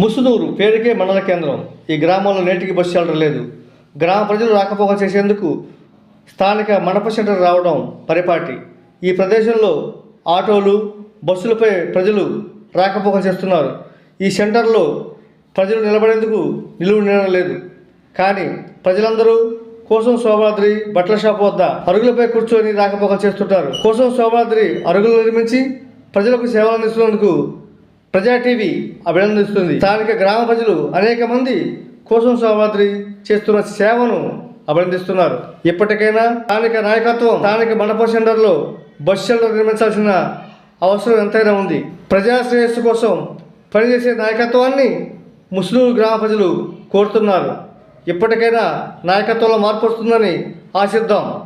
ముసునూరు పేరుకే మండల కేంద్రం. ఈ గ్రామంలో నేటికి బస్సు షెల్టర్ లేదు. గ్రామ ప్రజలు రాకపోక చేసేందుకు స్థానిక మండప సెంటర్ రావడం పరిపాటి. ఈ ప్రదేశంలో ఆటోలు బస్సులపై ప్రజలు రాకపోక చేస్తున్నారు. ఈ సెంటర్లో ప్రజలు నిలబడేందుకు నిలువు నీడ లేదు. కానీ ప్రజలందరూ కోసం శోభాద్రి బట్టల షాప్ వద్ద అరుగులపై కూర్చొని రాకపోక చేస్తుంటారు. కోసం శోభాద్రి అరుగులు నిర్మించి ప్రజలకు సేవలు అందిస్తున్నందుకు ప్రజా టీవీ అభినందిస్తుంది. స్థానిక గ్రామ ప్రజలు అనేక మంది కోసం శోభాద్రి చేస్తున్న సేవను అభినందిస్తున్నారు. ఇప్పటికైనా స్థానిక నాయకత్వం స్థానిక మండప సెంటర్లో బస్ షెల్టర్ నిర్మించాల్సిన అవసరం ఎంతైనా ఉంది. ప్రజా శ్రేయస్సు కోసం పనిచేసే నాయకత్వాన్ని ముస్లిం గ్రామ ప్రజలు కోరుతున్నారు. ఇప్పటికైనా నాయకత్వంలో మార్పు వస్తుందని ఆశిద్దాం.